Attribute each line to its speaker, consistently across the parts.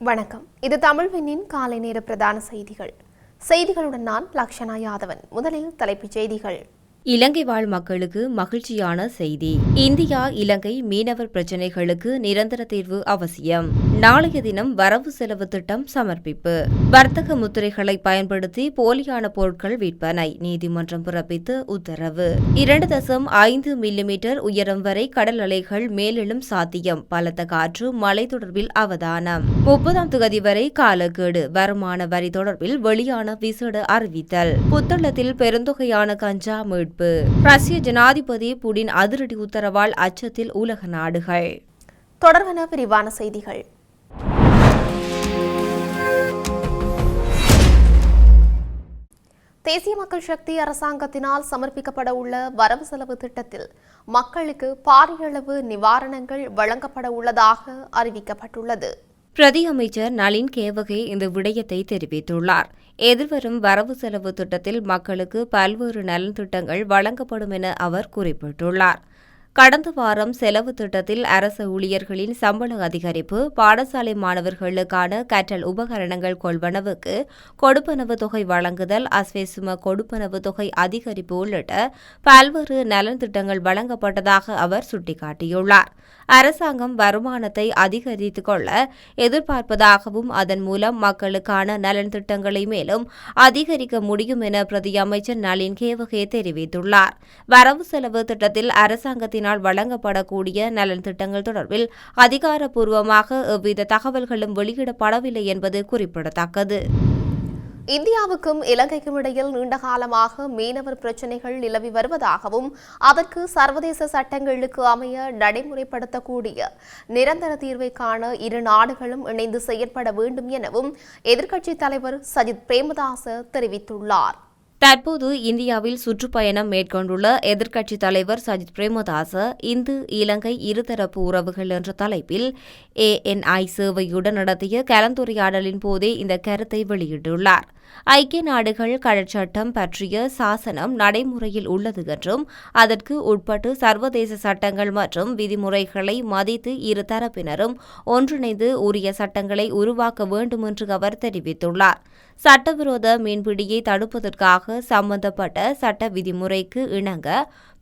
Speaker 1: வணக்கம். இது தமிழ்வினின் காலை நேர பிரதான செய்திகள். செய்திகளுடன் நான் லக்ஷனா யாதவன். முதலில் தலைப்புச் செய்திகள்.
Speaker 2: இலங்கை வாழ் மக்களுக்கு மகிழ்ச்சியான செய்தி. இந்தியா இலங்கை மீனவர் பிரச்சினைகளுக்கு நிரந்தர தீர்வு அவசியம். நாளைய தினம் வரவு செலவு திட்டம் சமர்ப்பிப்பு. வர்த்தக முத்திரைகளை பயன்படுத்தி போலியான பொருட்கள் விற்பனை நீதிமன்றம் பிறப்பித்து உத்தரவு. இரண்டு தசம் ஐந்து மில்லிமீட்டர் உயரம் வரை கடல் அலைகள் மேலெழும் சாத்தியம் பலத்த காற்று மழை தொடர்பில் அவதானம். முப்பதாம் தொகுதி வரை காலக்கெடு வருமான வரி தொடர்பில் வெளியான விசேட அறிவித்தல். புத்தளத்தில் பெருந்தொகையான கஞ்சா மீட்பு. ரஷ்ய ஜனாதிபதி புடின் அதிரடி உத்தரவால் அச்சத்தில் உலக நாடுகள்.
Speaker 1: தொடர்வன விரிவான செய்திகள். தேசிய மக்கள் சக்தி அரசாங்கத்தினால் சமர்ப்பிக்கப்பட உள்ள வரவு செலவு திட்டத்தில் மக்களுக்கு பாரிய அளவு நிவாரணங்கள் வழங்கப்பட உள்ளதாக அறிவிக்கப்பட்டுள்ளது.
Speaker 2: பிரதி அமைச்சர் நளின் கேவகே இந்த விடயத்தை தெரிவித்துள்ளார். எதிர்வரும் வரவு செலவு திட்டத்தில் மக்களுக்கு பல்வேறு நலன் திட்டங்கள் வழங்கப்படும் என அவர் குறிப்பிட்டுள்ளார். கடந்த வாரம் செலவு திட்டத்தில் அரசு ஊழியர்களின் சம்பள அதிகரிப்பு பாடசாலை மாணவர்களுக்கான கற்றல் உபகரணங்கள் கொள்வனவுக்கு கொடுப்பனவு தொகை வழங்குதல் அஸ்வேசும கொடுப்பனவு தொகை அதிகரிப்பு உள்ளிட்ட பல்வேறு நலன் திட்டங்கள் வழங்கப்பட்டதாக அவர் சுட்டிக்காட்டியுள்ளார். அரசாங்கம் வருமானத்தை அதிகரித்துக் கொள்ள எதிர்பார்ப்பதாகவும் அதன் மூலம் மக்களுக்கான நலன் திட்டங்களை மேலும் அதிகரிக்க முடியும் என பிரதியமைச்சர் நளின் கேவகே தெரிவித்துள்ளார். வரவு செலவு திட்டத்தில் அரசாங்கத்தினால் வழங்கப்படக்கூடிய நலன் திட்டங்கள் தொடர்பில் அதிகாரப்பூர்வமாக எவ்வித தகவல்களும் வெளியிடப்படவில்லை என்பது குறிப்பிடத்தக்கது.
Speaker 1: இந்தியாவுக்கும் இலங்கைக்கும் இடையில் நீண்டகாலமாக மீனவர் பிரச்சினைகள் நிலவி வருவதாகவும் அதற்கு சர்வதேச சட்டங்களுக்கு அமைய நடைமுறைப்படுத்தக்கூடிய நிரந்தர தீர்வை காண இரு நாடுகளும் இணைந்து செயற்பட வேண்டும் எனவும் எதிர்க்கட்சித் தலைவர் சஜித் பிரேமதாச தெரிவித்துள்ளார்.
Speaker 2: தற்போது இந்தியாவில் சுற்றுப்பயணம் மேற்கொண்டுள்ள எதிர்க்கட்சித் தலைவர் சஜித் பிரேமதாச இந்து இலங்கை இருதரப்பு உறவுகள் என்ற தலைப்பில் ஏஎன்ஐ சேவையுடன் நடத்திய கலந்துரையாடலின் போதே இந்த கருத்தை வெளியிட்டுள்ளார். ஐக்கிய நாடுகள் கடற்சட்டம் பற்றிய சாசனம் நடைமுறையில் உள்ளது என்றும் அதற்கு உட்பட்டு சர்வதேச சட்டங்கள் மற்றும் விதிமுறைகளை மதித்து இரு தரப்பினரும் ஒன்றிணைந்து உரிய சட்டங்களை உருவாக்க வேண்டும் என்று அவர் தெரிவித்துள்ளார். சட்டவிரோத மீன்பிடியை தடுப்பதற்காக சம்பந்தப்பட்ட சட்ட விதிமுறைக்கு இணங்க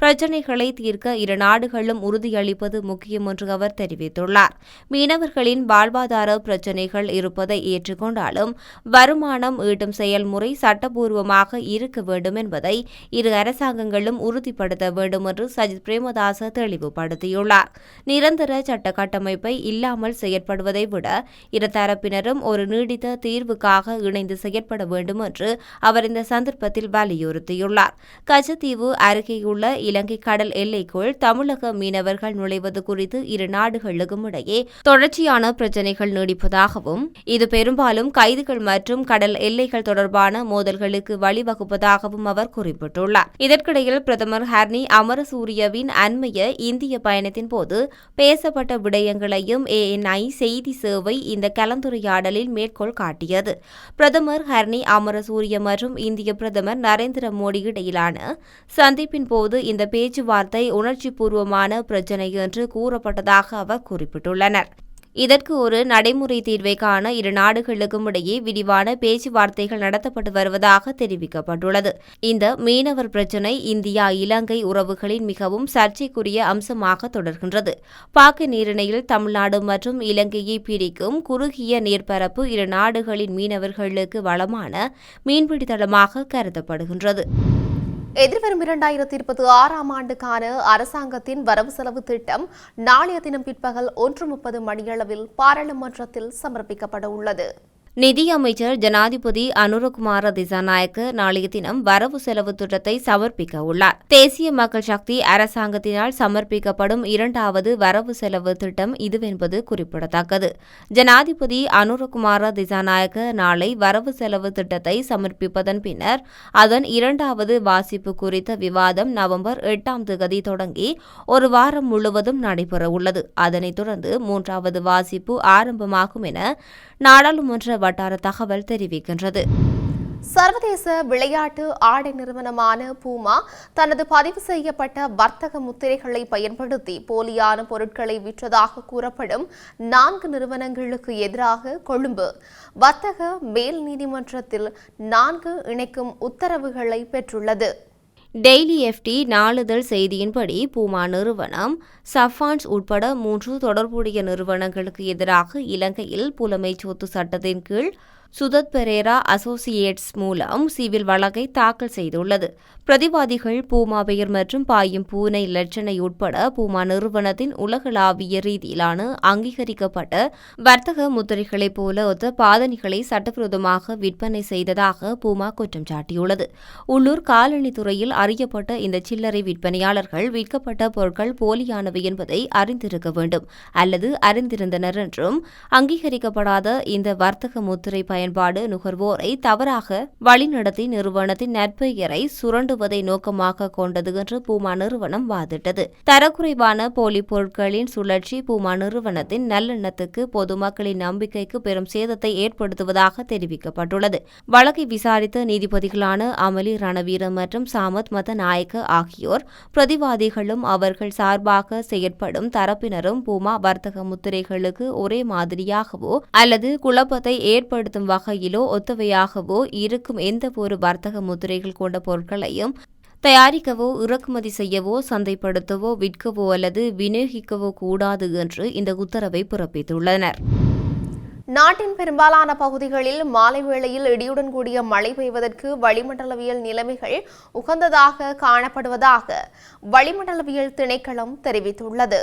Speaker 2: பிரச்சினைகளை தீர்க்க இரு நாடுகளும் உறுதியளிப்பது முக்கியம் என்று அவர் தெரிவித்துள்ளார். மீனவர்களின் வாழ்வாதார பிரச்சினைகள் இருப்பதை ஏற்றுக்கொண்டாலும் வருமானம் ஈட்டும் செயல்முறை சட்டபூர்வமாக இருக்க வேண்டும் என்பதை இரு அரசாங்கங்களும் உறுதிப்படுத்த வேண்டும் என்று சஜித் பிரேமதாச தெளிவுபடுத்தியுள்ளார். நிரந்தர சட்ட கட்டமைப்பை இல்லாமல் செயற்படுவதை விட இரு தரப்பினரும் ஒரு நீடித்த தீர்வுக்காக இணைந்து செயற்பட வேண்டும் என்று அவர் இந்த சந்தர்ப்பத்தில் வலியுறுத்தியுள்ளார். கச்சத்தீவு அருகேயுள்ள இலங்கை கடல் எல்லைக்குள் தமிழக மீனவர்கள் நுழைவது குறித்து இரு நாடுகளுக்கும் இடையே தொடர்ச்சியான பிரச்சினைகள் நீடிப்பதாகவும் இது பெரும்பாலும் கைதுகள் மற்றும் கடல் எல்லைகள் தொடர்பான மோதல்களுக்கு வழிவகுப்பதாகவும் அவர் குறிப்பிட்டுள்ளார். இதற்கிடையில் பிரதமர் ஹர்னி அமரசூரியவின் அண்மைய இந்திய பயணத்தின் போது பேசப்பட்ட விடயங்களையும் ஏஎன்ஐ செய்தி சேவை இந்த கலந்துரையாடலில் மேற்கோள் காட்டியது. பிரதமர் ஹர்னி அமரசூரிய மற்றும் இந்திய பிரதமர் நரேந்திர மோடி இடையிலான சந்திப்பின் போது இந்த பேச்சுவார்த்தை உணர்ச்சிபூர்வமான பிரச்சினை என்று கூறப்பட்டதாக அவர் குறிப்பிட்டுள்ளனர். இதற்கு ஒரு நடைமுறை தீர்வை காண இரு நாடுகளுக்கும் இடையே விரிவான பேச்சுவார்த்தைகள் நடத்தப்பட்டு வருவதாக தெரிவிக்கப்பட்டுள்ளது. இந்த மீனவர் பிரச்சினை இந்தியா இலங்கை உறவுகளின் மிகவும் சர்ச்சைக்குரிய அம்சமாக தொடர்கின்றது. பாக்கு நீரிணையில் தமிழ்நாடு மற்றும் இலங்கையை பிரிக்கும் குறுகிய நீர்ப்பரப்பு இரு நாடுகளின் மீனவர்களுக்கு வளமான மீன்பிடி தளமாக கருதப்படுகின்றது.
Speaker 1: எதிர்வரும் இரண்டாயிரத்தி இருபத்தி ஆறாம் ஆண்டுக்கான அரசாங்கத்தின் வரவு செலவு திட்டம் நாளைய தினம் பிற்பகல் ஒன்று முப்பது மணியளவில் பாராளுமன்றத்தில் சமர்ப்பிக்கப்பட உள்ளது
Speaker 2: நிதியமைச்சர் ஜனாதிபதி அனுரகுமார திசாநாயக்க நாளைய தினம் வரவு செலவு திட்டத்தை சமர்ப்பிக்க உள்ளார். தேசிய மக்கள் சக்தி அரசாங்கத்தினால் சமர்ப்பிக்கப்படும் இரண்டாவது வரவு செலவு திட்டம் இதுவென்பது குறிப்பிடத்தக்கது. ஜனாதிபதி அனுரகுமார திசாநாயக்க நாளை வரவு செலவு திட்டத்தை சமர்ப்பிப்பதன் பின்னர் அதன் இரண்டாவது வாசிப்பு குறித்த விவாதம் நவம்பர் எட்டாம் தேதி தொடங்கி ஒரு வாரம் முழுவதும் நடைபெறவுள்ளது. அதனைத் தொடர்ந்து மூன்றாவது வாசிப்பு ஆரம்பமாகும் என நாடாளுமன்ற வட்டார தகவல் தெரிவிக்கின்றது.
Speaker 1: சர்வதேச விளையாட்டு ஆடை நிறுவனமான பூமா தனது பதிவு செய்யப்பட்ட வர்த்தக முத்திரைகளை பயன்படுத்தி போலியான பொருட்களை விற்றதாக கூறப்படும் நான்கு நிறுவனங்களுக்கு எதிராக கொழும்பு வர்த்தக மேல் நீதிமன்றத்தில் நான்கு இணைக்கும் உத்தரவுகளை பெற்றுள்ளது.
Speaker 2: டெய்லி எஃப்டி நாளிதழ் செய்தியின்படி பூமா நிறுவனம் சஃபான்ஸ் உட்பட மூன்று தொடர்புடைய நிறுவனங்களுக்கு எதிராக இலங்கையில் புலமை சொத்து சட்டத்தின் கீழ் சுதத் பெரேரா அசோசியேட்ஸ் மூலம் சிவில் வழக்கை தாக்கல் செய்துள்ளது. பிரதிவாதிகள் பூமா பெயர் மற்றும் பாயும் பூனை இலட்சணை உட்பட பூமா நிறுவனத்தின் உலகளாவிய ரீதியிலான அங்கீகரிக்கப்பட்ட வர்த்தக முத்திரைகளைப் போல ஒத்த பாதணிகளை சட்டவிரோதமாக விற்பனை செய்ததாக பூமா குற்றம் சாட்டியுள்ளது. உள்ளூர் காலணி துறையில் அறியப்பட்ட இந்த சில்லறை விற்பனையாளர்கள் விற்கப்பட்ட பொருட்கள் போலியானவை என்பதை அறிந்திருக்க வேண்டும். அல்லது அறிந்திருந்தனர் என்றும் அங்கீகரிக்கப்படாத இந்த வர்த்தக முத்திரை பயன்பாடு நுகர்வோரை தவறாக வழிநடத்தி நிறுவனத்தின் நற்பெயரை சுரண்டுவதை நோக்கமாக கொண்டது என்று பூமா நிறுவனம் வாதிட்டது. தரக்குறைவான போலி பொருட்களின் சுழற்சி பூமா நிறுவனத்தின் நல்லெண்ணத்துக்கு பொதுமக்களின் நம்பிக்கைக்கு பெரும் சேதத்தை ஏற்படுத்துவதாக தெரிவிக்கப்பட்டுள்ளது. வழக்கை விசாரித்த நீதிபதிகளான அமலி ரணவீர மற்றும் சாமத் மதநாயக்க ஆகியோர் பிரதிவாதிகளும் அவர்கள் சார்பாக செயற்படும் தரப்பினரும் பூமா வர்த்தக முத்திரைகளுக்கு ஒரே மாதிரியாகவோ அல்லது குழப்பத்தை ஏற்படுத்தும் வகையிலோ ஒத்தவையாகவோ இருக்கும் எந்த ஒரு வர்த்தக முத்திரைகள் கொண்ட பொருட்களையும் தயாரிக்கவோ இறக்குமதி செய்யவோ சந்தைப்படுத்தவோ விற்கவோ அல்லது விநியோகிக்கவோ கூடாது என்று இந்த உத்தரவை பிறப்பித்துள்ளனர்.
Speaker 1: நாட்டின் பெரும்பாலான பகுதிகளில் மாலை வேளையில் இடியுடன் கூடிய மழை பெய்வதற்கு வளிமண்டலவியல் நிலைமைகள் உகந்ததாக காணப்படுவதாக வளிமண்டலவியல் திணைக்களம் தெரிவித்துள்ளது.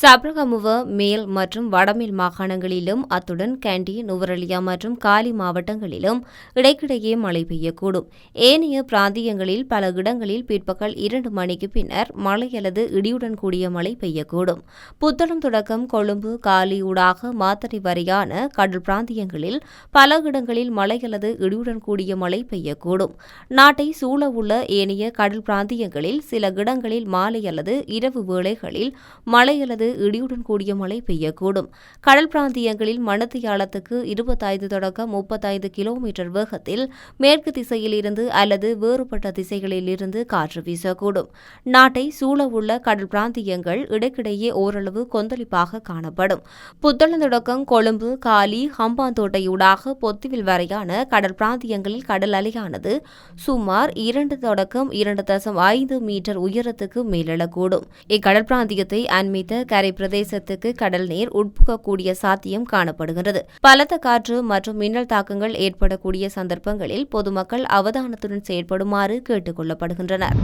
Speaker 2: சப்ரகமுவ மேல் மற்றும் வடமேல் மாகாணங்களிலும் அத்துடன் கேண்டி நுவரெலியா மற்றும் காலி மாவட்டங்களிலும் இடைக்கிடையே மழை பெய்யக்கூடும். ஏனைய பிராந்தியங்களில் பல இடங்களில் பிற்பகல் இரண்டு மணிக்கு பின்னர் மழை அல்லது இடியுடன் கூடிய மழை பெய்யக்கூடும். புத்தளம் தொடக்கம் கொழும்பு காலி ஊடாக மாத்தறை வரையான கடல் பிராந்தியங்களில் பல இடங்களில் மழை அல்லது இடியுடன் கூடிய மழை பெய்யக்கூடும். நாட்டை சூழவுள்ள ஏனைய கடல் பிராந்தியங்களில் சில இடங்களில் மாலை அல்லது இரவு வேளைகளில் மழை அல்லது அல்லது இடியுடன் கூடிய மழை பெய்யக்கூடும். கடல் பிராந்தியங்களில் மணத்தியாலத்துக்கு இருபத்தைந்து தொடக்கம் முப்பத்தைந்து கிலோமீட்டர் வேகத்தில் மேற்கு திசையில் இருந்து அல்லது வேறுபட்ட திசைகளிலிருந்து காற்று வீசக்கூடும். நாட்டை சூழவுள்ள கடல் பிராந்தியங்கள் இடைக்கிடையே ஓரளவு கொந்தளிப்பாக காணப்படும். புத்தளந்தொடக்கம் கொழும்பு காலி ஹம்பாந்தோட்டையூடாக பொத்துவில் வரையான கடல் பிராந்தியங்களில் கடல் அலையானது சுமார் இரண்டு தொடக்கம் இரண்டு தசம் ஐந்து மீட்டர் உயரத்துக்கு மேலெழக்கூடும். இக்கடல் பிராந்தியத்தை அண்மித்த கரை பிரதேசத்துக்கு கடல் நீர் உட்புகக்கூடிய சாத்தியம் காணப்படுகிறது பலத்த காற்று மற்றும் மின்னல் தாக்கங்கள் ஏற்படக்கூடிய சந்தர்ப்பங்களில் பொதுமக்கள் அவதானத்துடன் செயற்படுமாறு கேட்டுக் கொள்ளப்படுகின்றனர்.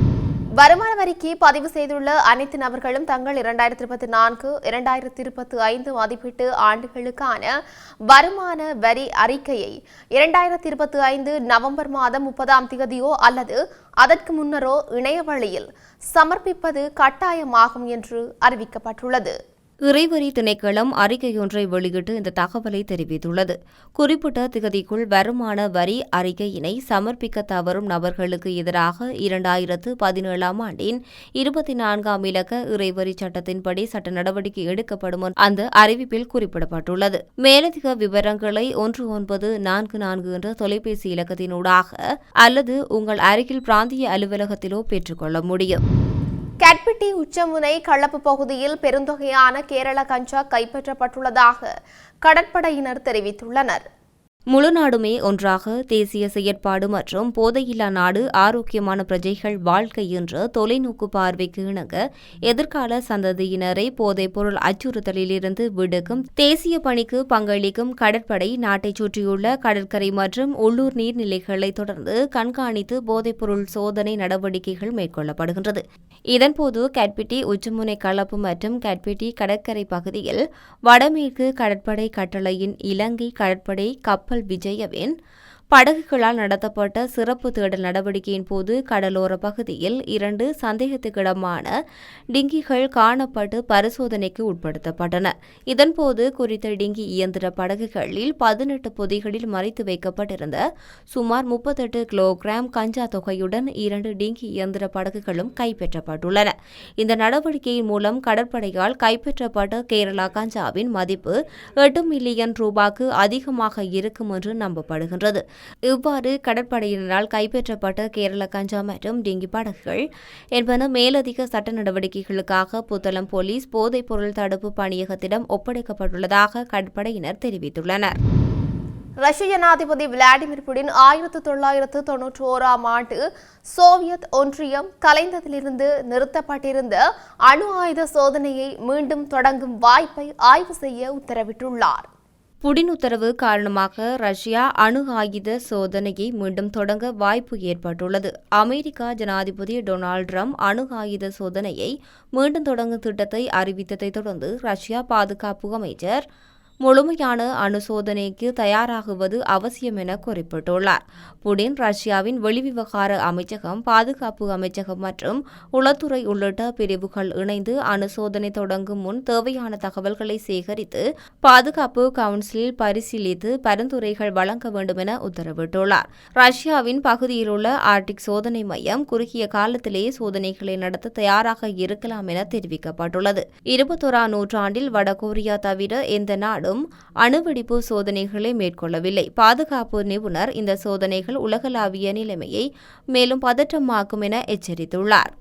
Speaker 1: வருமான வரிக்கு பதிவு செய்துள்ள அனைத்து நபர்களும் தங்கள் இரண்டாயிரத்தி இருபத்தி நான்கு இரண்டாயிரத்தி இருபத்தி ஐந்து மதிப்பீட்டு ஆண்டுகளுக்கான வருமான வரி அறிக்கையை இரண்டாயிரத்தி இருபத்தி ஐந்து நவம்பர் மாதம் முப்பதாம் தேதியோ அல்லது அதற்கு முன்னரோ இணையவழியில் சமர்ப்பிப்பது கட்டாயமாகும் என்று அறிவிக்கப்பட்டுள்ளது.
Speaker 2: இறைவரி திணைக்களம் அறிக்கையொன்றை வெளியிட்டு இந்த தகவலை தெரிவித்துள்ளது. குறிப்பிட்ட திகதிக்குள் வருமான வரி அறிக்கையினை சமர்ப்பிக்க தவறும் நபர்களுக்கு எதிராக இரண்டாயிரத்து பதினேழாம் ஆண்டின் இருபத்தி நான்காம் இலக்க இறைவரி சட்டத்தின்படி சட்ட நடவடிக்கை எடுக்கப்படும் அந்த அறிவிப்பில் குறிப்பிடப்பட்டுள்ளது. மேலதிக விவரங்களை ஒன்று ஒன்பது நான்கு நான்கு என்ற தொலைபேசி இலக்கத்தினூடாக அல்லது உங்கள் அருகில் பிராந்திய அலுவலகத்திலோ பெற்றுக்கொள்ள முடியும்.
Speaker 1: கட்பிட்டி உச்சமுனை கள்ளப்பு பகுதியில் பெருந்தொகையான கேரள கஞ்சா கைப்பற்றப்பட்டுள்ளதாக கடற்படையினர் தெரிவித்துள்ளனர்.
Speaker 2: முழு நாடுமே ஒன்றாக தேசிய செயற்பாடு மற்றும் போதையில்லா நாடு ஆரோக்கியமான பிரஜைகள் வாழ்க்கை என்ற தொலைநோக்கு பார்வைக்கு இணங்க எதிர்கால சந்ததியினரை போதைப்பொருள் அச்சுறுத்தலிலிருந்து விடுக்கும். தேசிய பணிக்கு பங்களிக்கும் கடற்படை நாட்டைச் சுற்றியுள்ள கடற்கரை மற்றும் உள்ளூர் நீர்நிலைகளை தொடர்ந்து கண்காணித்து போதைப்பொருள் சோதனை நடவடிக்கைகள் மேற்கொள்ளப்படுகின்றது. இதன்போது கட்பிட்டி உச்சமுனை கலப்பு மற்றும் கட்பிட்டி கடற்கரை பகுதியில் வடமேற்கு கடற்படை கட்டளையின் இலங்கை கடற்படை கப் கப்பல் விஜயவேன் படகுகளால் நடத்தப்பட்ட சிறப்பு தேடல் நடவடிக்கையின் போது கடலோர பகுதியில் இரண்டு சந்தேகத்துக்கிடமான டிங்கிகள் காணப்பட்டு பரிசோதனைக்கு உட்படுத்தப்பட்டன. இதன்போது குறித்த டிங்கி இயந்திர படகுகளில் பதினெட்டு பொதிகளில் மறைத்து வைக்கப்பட்டிருந்த சுமார் முப்பத்தெட்டு கிலோகிராம் கஞ்சா தொகையுடன் இரண்டு டிங்கி இயந்திர படகுகளும் கைப்பற்றப்பட்டுள்ளன. இந்த நடவடிக்கையின் மூலம் கடற்படையால் கைப்பற்றப்பட்ட கேரளா கஞ்சாவின் மதிப்பு எட்டு மில்லியன் ரூபாய்க்கு அதிகமாக இருக்கும் என்று நம்பப்படுகின்றது. இவ்வாறு கடற்படையினரால் கைப்பற்றப்பட்ட கேரள கஞ்சா மற்றும் டிங்கி படகுகள். என்பன மேலதிக சட்ட நடவடிக்கைகளுக்காக புத்தளம் போலீஸ் போதைப்பொருள் தடுப்பு பணியகத்திடம் ஒப்படைக்கப்பட்டுள்ளதாக கடற்படையினர் தெரிவித்துள்ளனர்.
Speaker 1: ரஷ்ய ஜனாதிபதி விளாடிமிர் புடின் ஆயிரத்து தொள்ளாயிரத்து தொன்னூற்றி ஓராம் ஆண்டு சோவியத் ஒன்றியம் கலைந்ததிலிருந்து நிறுத்தப்பட்டிருந்த அணு ஆயுத சோதனையை மீண்டும் தொடங்கும் வாய்ப்பை ஆய்வு செய்ய உத்தரவிட்டுள்ளார்.
Speaker 2: புடின் உத்தரவு காரணமாக ரஷ்யா அணு ஆயுத சோதனையை மீண்டும் தொடங்க வாய்ப்பு ஏற்பட்டுள்ளது. அமெரிக்கா ஜனாதிபதி டொனால்ட் ட்ரம்ப் அணு ஆயுத சோதனையை மீண்டும் தொடங்கும் திட்டத்தை அறிவித்ததைத் தொடர்ந்து ரஷ்யா பாதுகாப்பு அமைச்சர் முழுமையான அணு சோதனைக்கு தயாராகுவது அவசியம் என குறிப்பிட்டுள்ளார். புடின் ரஷ்யாவின் வெளிவிவகார அமைச்சகம் பாதுகாப்பு அமைச்சகம் மற்றும் உளத்துறை உள்ளிட்ட பிரிவுகள் இணைந்து அணுசோதனை தொடங்கும் முன் தேவையான தகவல்களை சேகரித்து பாதுகாப்பு கவுன்சிலில் பரிசீலித்து பரிந்துரைகள் வழங்க வேண்டும் என உத்தரவிட்டுள்ளார். ரஷ்யாவின் பகுதியில் உள்ள ஆர்டிக் சோதனை மையம் குறுகிய காலத்திலேயே சோதனைகளை நடத்த தயாராக இருக்கலாம் என தெரிவிக்கப்பட்டுள்ளது. இருபத்தோராம் நூற்றாண்டில் வடகொரியா தவிர எந்த நாடு நாடும் அணுவெடிப்பு சோதனைகளை மேற்கொள்ளவில்லை. பாதுகாப்பு நிபுணர் இந்த சோதனைகள் உலகளாவிய நிலைமையை மேலும் பதற்றமாக்கும் என எச்சரித்துள்ளார்.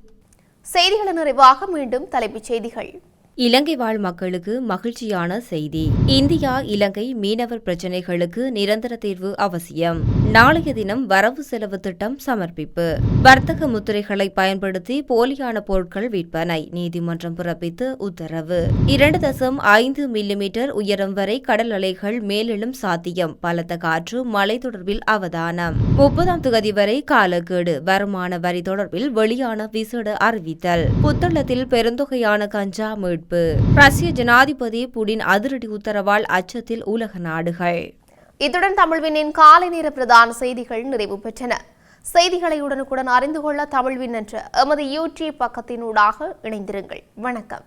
Speaker 1: செய்திகளின் நிறைவாக மீண்டும் தலைப்புச் செய்திகள்.
Speaker 2: இலங்கை வாழ் மக்களுக்கு மகிழ்ச்சியான செய்தி. இந்தியா இலங்கை மீனவர் பிரச்சினைகளுக்கு நிரந்தர தீர்வு அவசியம். நாளைய தினம் வரவு செலவு திட்டம் சமர்ப்பிப்பு. வர்த்தக முத்திரைகளை பயன்படுத்தி போலியான பொருட்கள் விற்பனை நீதிமன்றம் பிறப்பித்து உத்தரவு. இரண்டு தசம் ஐந்து மில்லிமீட்டர் உயரம் வரை கடல் அலைகள் மேலெழும் சாத்தியம். பலத்த காற்று மழை தொடர்பில் அவதானம். முப்பதாம் தொகுதி வரை காலக்கேடு. வருமான வரி தொடர்பில் வெளியான விசேட அறிவித்தல். புத்தளத்தில் பெருந்தொகையான கஞ்சா மீட்பு. ரஷ்ய ஜனாதிபதி புடின் அதிரடி உத்தரவால் அச்சத்தில் உலக நாடுகள்.
Speaker 1: இத்துடன் தமிழ்வினின் காலை நேர பிரதான செய்திகள் நிறைவு பெற்றன. செய்திகளை உடனுக்குடன் அறிந்து கொள்ள தமிழ்வின் என்ற எமது யூடியூப் பக்கத்தினூடாக இணைந்திருங்கள். வணக்கம்.